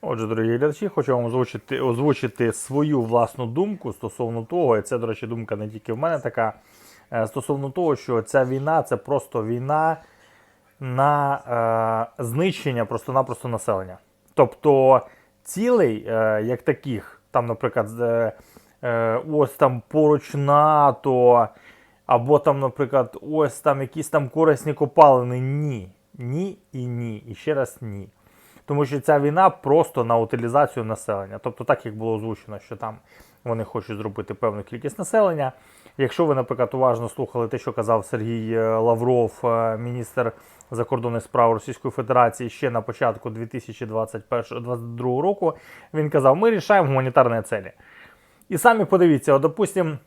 Отже, дорогі глядачі, хочу вам озвучити, озвучити свою власну думку стосовно того, і це, до речі, думка не тільки в мене така, е, стосовно того, що ця війна це просто війна на е, знищення просто-напросто населення. Тобто цілей, е, як таких, там, наприклад, е, е, ось там поруч НАТО, або там, наприклад, ось там якісь там корисні копалини. Ні. Ні і ні. І ще раз ні. Тому що ця війна просто на утилізацію населення. Тобто, так як було озвучено, що там вони хочуть зробити певну кількість населення. Якщо ви, наприклад, уважно слухали те, що казав Сергій е, Лавров, е, міністр закордонних справ Російської Федерації, ще на початку 2021-2022 року, він казав: ми рішаємо гуманітарні цілі. І самі подивіться, от, допустим,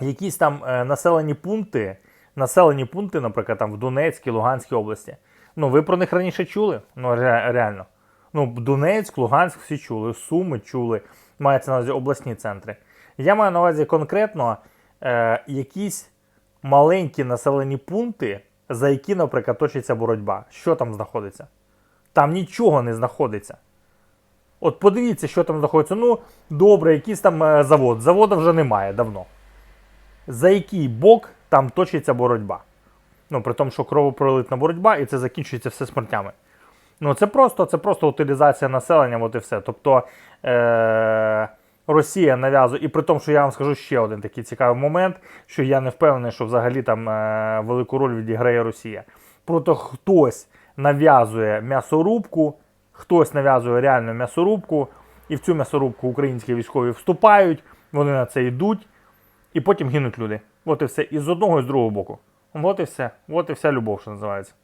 якісь там е, населені пункти, населені пункти, наприклад, там в Донецькій, Луганській області. Ну, ви про них раніше чули? Ну, ре- реально. Ну, Донецьк, Луганськ всі чули, Суми чули, мається на увазі обласні центри. Я маю на увазі конкретно е, якісь маленькі населені пункти, за які, наприклад, точиться боротьба. Що там знаходиться? Там нічого не знаходиться. От подивіться, що там знаходиться. Ну, добре, якийсь там е, завод. Заводу вже немає давно. За який бок там точиться боротьба? Ну, при тому, що кровопролитна боротьба, і це закінчується все смертями. Ну, це просто, це просто утилізація населення, от і все. Тобто е- Росія нав'язує, і при тому, що я вам скажу ще один такий цікавий момент, що я не впевнений, що взагалі там е- велику роль відіграє Росія. Просто хтось нав'язує м'ясорубку, хтось нав'язує реальну м'ясорубку, і в цю м'ясорубку українські військові вступають, вони на це йдуть, і потім гинуть люди. От і все. І з одного, і з другого боку. От і все. От і вся любов, що називається.